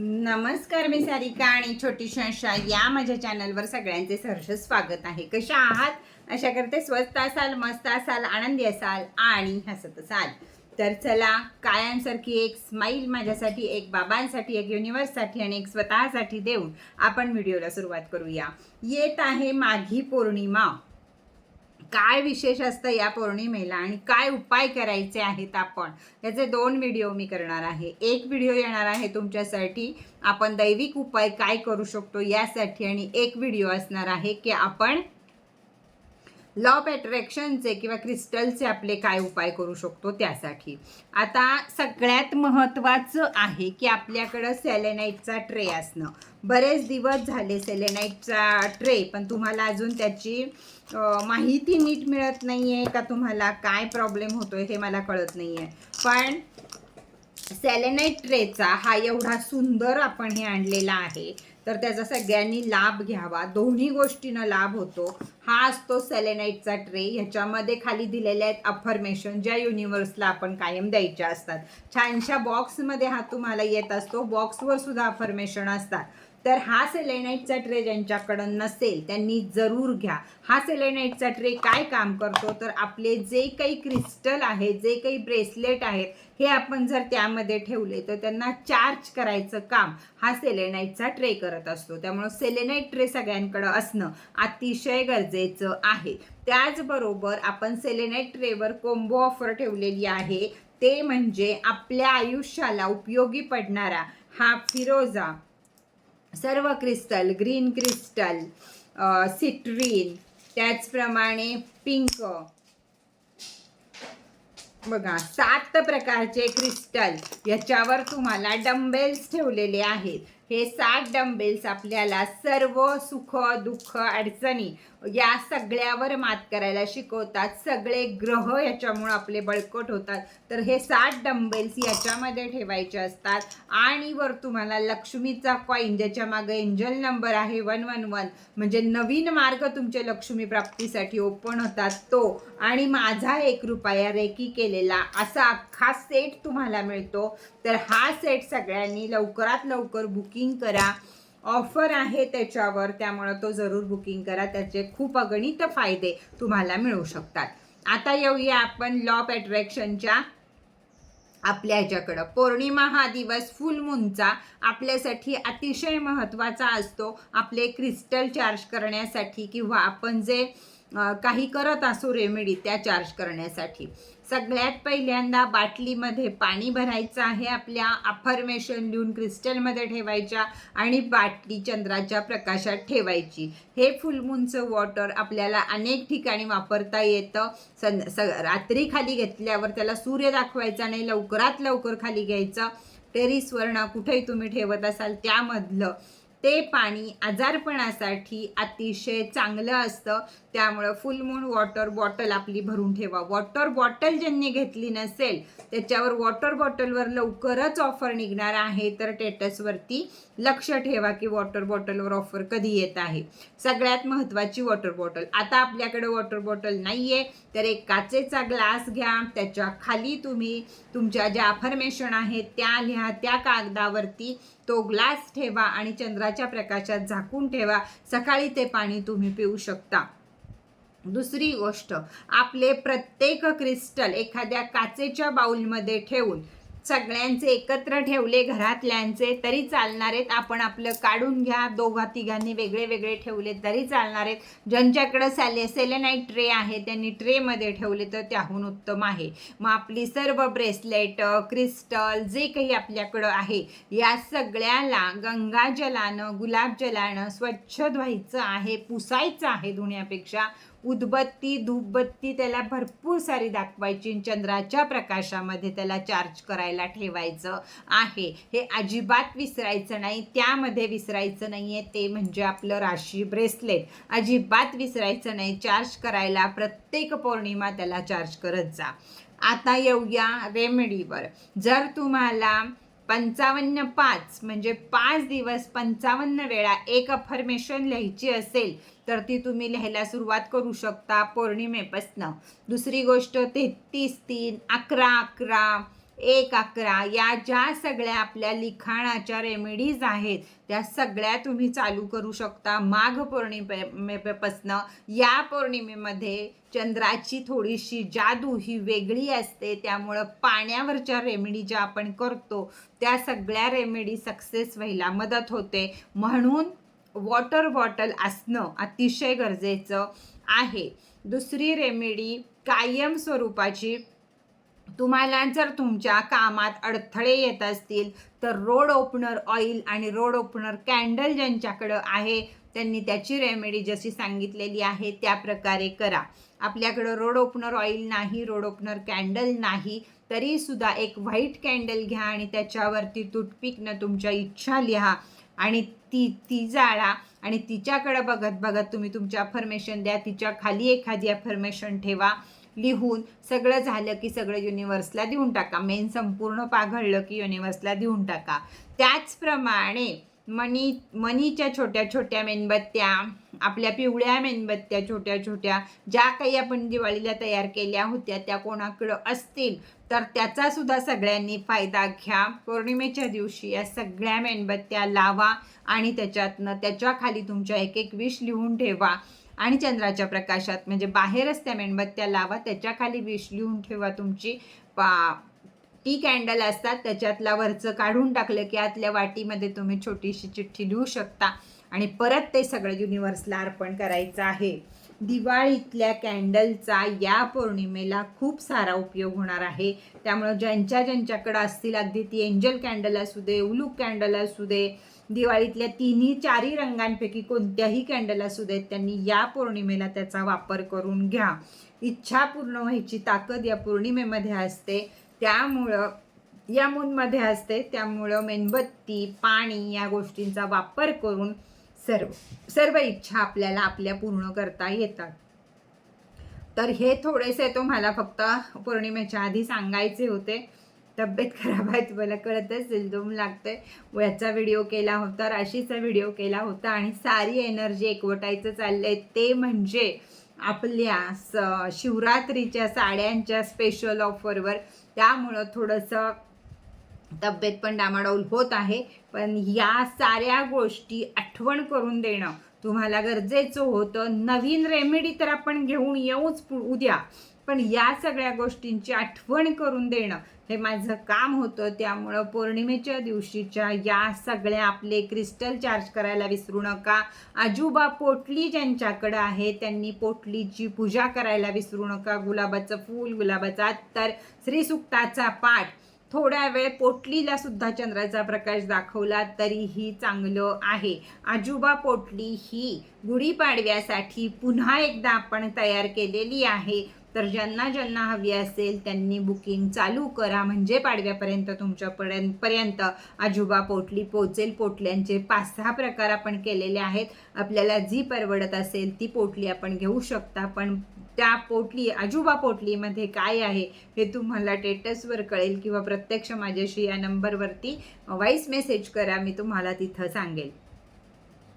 नमस्कार मी सारिका आणि छोटी शंशा या माझ्या चॅनलवर सगळ्यांचे सहर्ष स्वागत आहे. कशा आहात? अशा करते स्वस्त असाल मस्त असाल आनंदी असाल आणि हसत असाल. तर चला कायमसारखी एक स्माईल माझ्यासाठी एक बाबांसाठी एक युनिवर्ससाठी आणि एक स्वतःसाठी देऊन आपण व्हिडिओला सुरुवात करूया. येत आहे माघी पौर्णिमा. काय विशेष असतं या पौर्णिमेला आणि काय उपाय करायचे आहेत आपण? याचे दोन व्हिडिओ मी करणार आहे. एक व्हिडिओ येणार आहे तुमच्यासाठी. आपण दैविक उपाय काय करू शकतो यासाठी आणि एक व्हिडिओ असणार आहे की आपण लॉ ऑफ अट्रॅक्शनचे किंवा क्रिस्टलचे आपले काय उपाय करू शकतो त्यासाठी. आता सगळ्यात महत्त्वाचं आहे की आपल्याकडं सेलेनाईटचा ट्रे असणं. बरेच दिवस झाले सेलेनाईटचा ट्रे पण तुम्हाला अजून त्याची माहिती नीट मिळत नाही आहे का तुम्हाला? काय प्रॉब्लेम होतोय हे मला कळत नाही आहे पण सेलेनाईट ट्रेचा हा एवढा सुंदर आपण हे आणलेला आहे. तर त्याचा सगळ्यांनी लाभ घ्यावा. दोन्ही गोष्टीनं लाभ होतो. हा असतो सेलेनाईटचा ट्रे ह्याच्यामध्ये खाली दिलेले आहेत अफर्मेशन ज्या युनिवर्सला आपण कायम द्यायच्या असतात. छानशा बॉक्समध्ये हा तुम्हाला येत असतो. बॉक्सवर सुद्धा अफर्मेशन असतात. तर हा सेलेनाईटचा ट्रे ज्यांच्याकडं नसेल त्यांनी जरूर घ्या. हा सेलेनाईटचा ट्रे काय काम करतो? तर आपले जे काही क्रिस्टल आहे जे काही ब्रेसलेट आहेत हे आपण जर त्यामध्ये ठेवले तर त्यांना चार्ज करायचं काम हा सेलेनाईटचा ट्रे करत असतो. त्यामुळं सेलेनाईट ट्रे सगळ्यांकडं असणं अतिशय गरजेचं आहे. त्याचबरोबर आपण सेलेनाईट ट्रेवर कोंबो ऑफर ठेवलेली आहे. ते म्हणजे आपल्या आयुष्याला उपयोगी पडणारा हा फिरोजा. सर्व क्रिस्टल ग्रीन क्रिस्टल सिट्रीन त्याचप्रमाणे पिंक. बघा सात प्रकारचे क्रिस्टल याच्यावर तुम्हाला डंबेल्स ठेवलेले आहेत. हे सात डंबेल्स आपल्याला सर्व सुख दुःख अडचणी या सगळ्यावर मात करायला शिकवतात. सगळे ग्रह याच्यामुळं आपले बळकट होतात. तर हे सात डंबेल्स याच्यामध्ये ठेवायचे असतात. आणि वर तुम्हाला लक्ष्मीचा कॉईन ज्याच्या मागे एंजल नंबर आहे वन वन वन म्हणजे नवीन मार्ग तुमच्या लक्ष्मी प्राप्तीसाठी ओपन होतात तो. आणि माझा एक रुपया रेकी केलेला असा अख्खा सेट तुम्हाला मिळतो. तर हा सेट सगळ्यांनी लवकरात लवकर बुकिंग बुकिंग करा. ऑफर आहे त्याच्यावर त्यामुळं तो जरूर बुकिंग करा. त्याचे खूप अगणित फायदे तुम्हाला मिळू शकतात. आता येऊया आपण लॉ ऑफ अट्रॅक्शनच्या आपल्या ह्याच्याकडं. पौर्णिमा हा दिवस फुलमूनचा आपल्यासाठी अतिशय महत्त्वाचा असतो. आपले क्रिस्टल चार्ज करण्यासाठी किंवा आपण जे काही करत असू रेमेडी त्या चार्ज करण्यासाठी. सगळ्यात पहिल्यांदा बाटलीमध्ये पाणी भरायचं आहे आपल्या अफर्मेशन लिहून क्रिस्टलमध्ये ठेवायच्या आणि बाटली चंद्राच्या प्रकाशात ठेवायची. हे फुलमूनचं वॉटर आपल्याला अनेक ठिकाणी वापरता येतं. सं स रात्री खाली घेतल्यावर त्याला सूर्य दाखवायचा नाही लवकरात लवकर खाली घ्यायचं. टेरिसवर ना कुठेही तुम्ही ठेवत असाल त्यामधलं ते पाणी आजारपणासाठी अतिशय चांगलं असतं. त्यामुळं फुल मून वॉटर बॉटल आपली भरून ठेवा. वॉटर बॉटल ज्यांनी घेतली नसेल त्याच्यावर वॉटर बॉटलवर लवकरच ऑफर निघणार आहे. तर टेटसवरती लक्ष ठेवा की वॉटर बॉटलवर ऑफर कधी येत आहे. सगळ्यात महत्त्वाची वॉटर बॉटल आता आपल्याकडे वॉटर बॉटल नाही आहे तर एक काचेचा ग्लास घ्या त्याच्याखाली तुम्ही तुमच्या ज्या अफर्मेशन आहेत त्या लिहा त्या कागदावरती तो ग्लास ठेवा आणि चंद्राच्या प्रकाशात झाकून ठेवा. सकाळी ते पाणी तुम्ही पिऊ शकता. दुसरी गोष्ट आपले प्रत्येक क्रिस्टल एखाद्या काचेच्या बाउलमध्ये ठेवून सगळ्यांचे एकत्र ठेवले घरातल्यांचे तरी चालणार आहेत. आपण आपलं काढून घ्या. दोघा तिघांनी वेगळे वेगळे ठेवले तरी चालणार आहेत. ज्यांच्याकडं सॅले सेलेनाईट ट्रे आहे त्यांनी ट्रेमध्ये ठेवले तर त्याहून उत्तम आहे. मग आपली सर्व ब्रेसलेट क्रिस्टल जे काही आपल्याकडं आहे या सगळ्याला गंगाजलानं गुलाबजलानं स्वच्छ धुवायचं आहे पुसायचं आहे धुण्यापेक्षा उदबत्ती धूपबत्ती त्याला भरपूर सारी दाखवायची आणि चंद्राच्या प्रकाशामध्ये त्याला चार्ज करायला ठेवायचं आहे. हे अजिबात विसरायचं नाही. त्यामध्ये विसरायचं नाही आहे ते म्हणजे आपलं राशी ब्रेसलेट अजिबात विसरायचं नाही. चार्ज करायला प्रत्येक पौर्णिमा त्याला चार्ज करत जा. आता येऊया रेमेडीवर जर तुम्हाला पंचावन्न पाच म्हणजे पाच दिवस पंचावन्न वेळा एक अफर्मेशन लिहायची असेल तर ती तुम्ही लिहायला सुरुवात करू शकता पौर्णिमेपासनं. दुसरी गोष्ट तेहतीस तीन अकरा अकरा एक अकरा. या ज्या सगळ्या आपल्या लिखाणाच्या रेमेडीज आहेत त्या सगळ्या तुम्ही चालू करू शकता. माघ पौर्णिमेपासनं या पौर्णिमेमध्ये चंद्राची थोडीशी जादू ही वेगळी असते. त्यामुळं पाण्यावरच्या रेमेडी ज्या आपण करतो त्या सगळ्या रेमेडी सक्सेस व्हायला मदत होते. म्हणून वॉटर बॉटल असणं अतिशय गरजेचं आहे. दुसरी रेमेडी कायम स्वरूपाची तुम्हाला जर तुमच्या कामात अडथळे येत असतील तर रोड ओपनर ऑइल आणि रोड ओपनर कॅन्डल ज्यांच्याकडं आहे त्यांनी त्याची रेमेडी जशी सांगितलेली आहे त्या प्रकारे करा. आपल्याकडं रोड ओपनर ऑइल नाही रोड ओपनर कॅन्डल नाही तरीसुद्धा एक व्हाईट कॅन्डल घ्या आणि त्याच्यावरती तुटपिकनं तुमच्या इच्छा लिहा आणि ती ती जाळा आणि तिच्याकडं बघत बघत तुम्ही तुमच्या अफर्मेशन द्या तिच्या खाली एखादी अफर्मेशन ठेवा. लिहून सगळं झालं की सगळं युनिवर्सला देऊन टाका. मेन संपूर्ण पाघळलं की युनिवर्सला देऊन टाका. त्याचप्रमाणे मनी मनीच्या छोट्या छोट्या मेणबत्त्या आपल्या पिवळ्या मेणबत्त्या छोट्या छोट्या ज्या काही आपण दिवाळीला तयार केल्या होत्या त्या कोणाकडं असतील तर त्याचा सुद्धा सगळ्यांनी फायदा घ्या. पौर्णिमेच्या दिवशी या सगळ्या मेणबत्त्या लावा आणि त्याच्यातनं त्याच्याखाली तुमच्या एक एक विष लिहून ठेवा. आणि चंद्राच्या प्रकाशात. म्हणजे बाहेरच त्या मेणबत्त्या लावा त्याच्याखाली विश विष लिहून ठेवा तुमची. पा टी कॅन्डल असतात त्याच्यातला वरचं काढून टाकलं की आतल्या वाटीमध्ये तुम्ही छोटीशी चिठ्ठी लिहू शकता. आणि परत ते सगळं युनिवर्सला अर्पण करायचं आहे. दिवाळीतल्या कॅन्डलचा या पौर्णिमेला खूप सारा उपयोग होणार आहे. त्यामुळं ज्यांच्या ज्यांच्याकडं असतील अगदी ती एंजल कॅन्डल असू दे उलूक कॅन्डल असू दे दिवाळीतल्या तिन्ही चारही रंगांपैकी कोणत्याही कॅन्डल असू देत त्यांनी या पौर्णिमेला त्याचा वापर करून घ्या. इच्छा पूर्ण व्हायची ताकद या पौर्णिमेमध्ये असते. त्यामुळं या मूनमध्ये असते. त्यामुळं मेणबत्ती पाणी या गोष्टींचा वापर करून सर्व सर्व इच्छा आपल्याला आपल्या पूर्ण करता येतात. तर हे थोडेसे तुम्हाला फक्त पौर्णिमेच्या आधी सांगायचे होते. तब्येत खराब आहे तुम्हाला कळत असेल दम लागते याचा व्हिडिओ केला होता राशीचा व्हिडिओ केला होता आणि सारी एनर्जी एकवटायचं चाललंय. ते म्हणजे आपल्या स शिवरात्रीच्या साड्यांच्या स्पेशल ऑफरवर त्यामुळं थोडंसं तब्येत पण डामाडौल होत आहे पण या साऱ्या गोष्टी आठवण करून देणं तुम्हाला गरजेचं होतं. नवीन रेमेडी तर आपण घेऊन येऊच उद्या. पण या सगळ्या गोष्टींची आठवण करून देणं हे माझं काम होतं. त्यामुळं पौर्णिमेच्या दिवशीच्या या सगळ्या आपले क्रिस्टल चार्ज करायला विसरू नका. आजोबा पोटली ज्यांच्याकडं आहे त्यांनी पोटलीची पूजा करायला विसरू नका. गुलाबाचं फूल गुलाबाचा अत्तर श्रीसुक्ताचा पाठ. थोड्या वेळ पोटलीला सुद्धा चंद्राचा प्रकाश दाखवला तरीही चांगलं आहे. आजोबा पोटली ही गुढीपाडव्यासाठी पुन्हा एकदा आपण तयार केलेली आहे. तर ज्यांना ज्यांना हवी असेल त्यांनी बुकिंग चालू करा. म्हणजे पाडव्यापर्यंत तुमच्यापर्यंत पर्यंत आजोबा पोटली पोचेल. पोटल्यांचे पाच सहा प्रकार आपण केलेले आहेत. आपल्याला जी परवडत असेल ती पोटली आपण घेऊ शकता. पण त्या पोटली आजोबा पोटलीमध्ये काय आहे हे तुम्हाला टेटसवर कळेल किंवा प्रत्यक्ष माझ्याशी या नंबरवरती व्हॉईस मेसेज करा मी तुम्हाला तिथं सांगेल.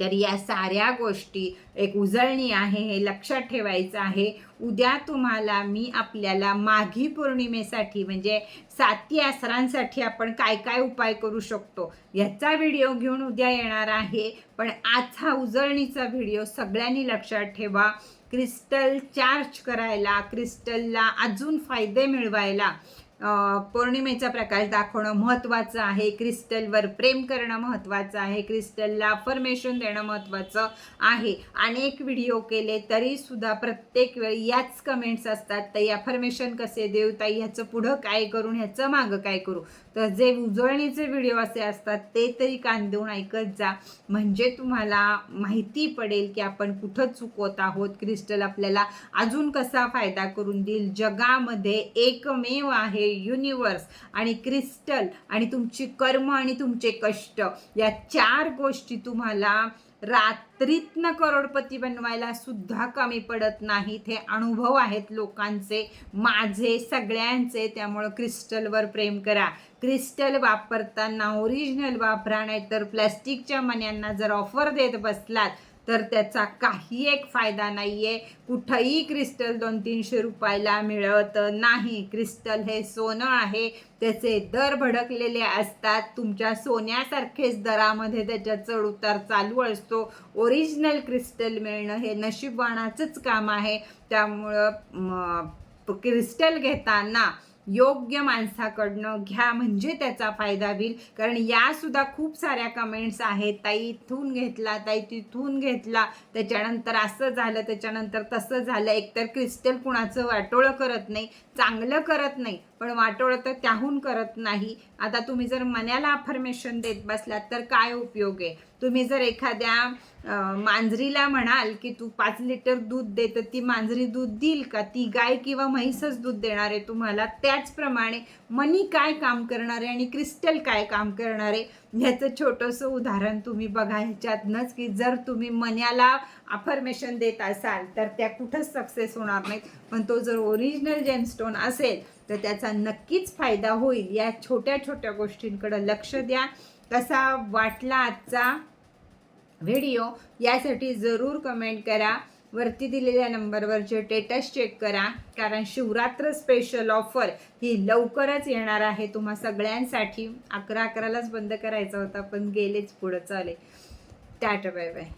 तर या साऱ्या गोष्टी एक उजळणी आहे हे लक्षात ठेवायचं आहे. उद्या तुम्हाला मी आपल्याला माघी पौर्णिमेसाठी म्हणजे साती आसरांसाठी आपण काय काय उपाय करू शकतो याचा व्हिडिओ घेऊन उद्या येणार आहे. पण आज हा उजळणीचा व्हिडिओ सगळ्यांनी लक्षात ठेवा. क्रिस्टल चार्ज करायला क्रिस्टलला अजून फायदे मिळवायला. पौर्णिमेचा प्रकाश दाखवणं महत्त्वाचं आहे. क्रिस्टलवर प्रेम करणं महत्त्वाचं आहे. क्रिस्टलला अफर्मेशन देणं महत्त्वाचं आहे. अनेक व्हिडिओ केले तरीसुद्धा प्रत्येक वेळी याच कमेंट्स असतात. ताई अफर्मेशन कसे देऊ? ताई ह्याचं पुढं काय करून ह्याचं मागं काय करू? तर जे उजळणीचे व्हिडिओ असे असतात ते तरी कान देऊन ऐकत जा. म्हणजे तुम्हाला माहिती पडेल की आपण कुठं चुकवत आहोत. क्रिस्टल आपल्याला अजून कसा फायदा करून देईल? जगामध्ये एकमेव आहे युनिवर्स आणि क्रिस्टल आणि तुमची कर्म आणि तुमचे कष्ट. या चार गोष्टी तुम्हाला रात्रीतनं करोडपती बनवायला सुद्धा कमी पडत नाहीत. हे अनुभव आहेत लोकांचे माझे सगळ्यांचे. त्यामुळं क्रिस्टलवर प्रेम करा. क्रिस्टल वापरताना ओरिजिनल वापरा नाही तर प्लॅस्टिकच्या मन्यांना जर ऑफर देत बसलात तर त्याचा काही एक फायदा नाही आहे कुठंही क्रिस्टल दोन तीनशे रुपयाला मिळत नाही. क्रिस्टल हे सोनं आहे. त्याचे दर भडकलेले असतात. तुमच्या सोन्यासारखेच दरामध्ये त्याच्या चढ उतार चालू असतो. ओरिजिनल क्रिस्टल मिळणं हे नशीबवाणाचंच काम आहे. त्यामुळं क्रिस्टल घेताना योग्य माणसाकडनं घ्या म्हणजे त्याचा फायदा होईल. कारण यासुद्धा खूप साऱ्या कमेंट्स आहेत. ताई इथून घेतला ताई तिथून घेतला. त्याच्यानंतर असं झालं त्याच्यानंतर तसं झालं. एकतर क्रिस्टल कुणाचं वाटोळं करत नाही चांगलं करत नाही. पण वाटोळं तर त्याहून करत नाही. आता तुम्ही जर मनाला अफर्मेशन देत बसलात तर काय उपयोग आहे? तुम्ही जर एखाद्या मांजरीला म्हणाल की तू पाच लिटर दूध दे तर ती मांजरी दूध देईल का? ती गाय किंवा म्हैसच दूध देणार आहे? तुम्हाला त्याचप्रमाणे मनी काय काम करणार आहे आणि क्रिस्टल काय काम करणार आहे? ह्याचं छोटंसं उदाहरण तुम्ही बघा. ह्याच्यातनंच की जर तुम्ही मन्याला अफर्मेशन देत असाल तर त्या कुठंच सक्सेस होणार नाहीत. पण तो जर ओरिजिनल जेमस्टोन असेल तर त्याचा नक्कीच फायदा होईल. या छोट्या छोट्या गोष्टींकडं लक्ष द्या. कसा वाटला आजचा व्हिडिओ यासाठी जरूर कमेंट करा. वरती दिलेल्या नंबरवरचे स्टेटस चेक करा. कारण शिवरात्र स्पेशल ऑफर ही लवकरच येणार आहे. तुम्हा सगळ्यांसाठी अकरा अकरालाच बंद करायचा होता पण गेलेच पुढं चालेल. Tata bye bye.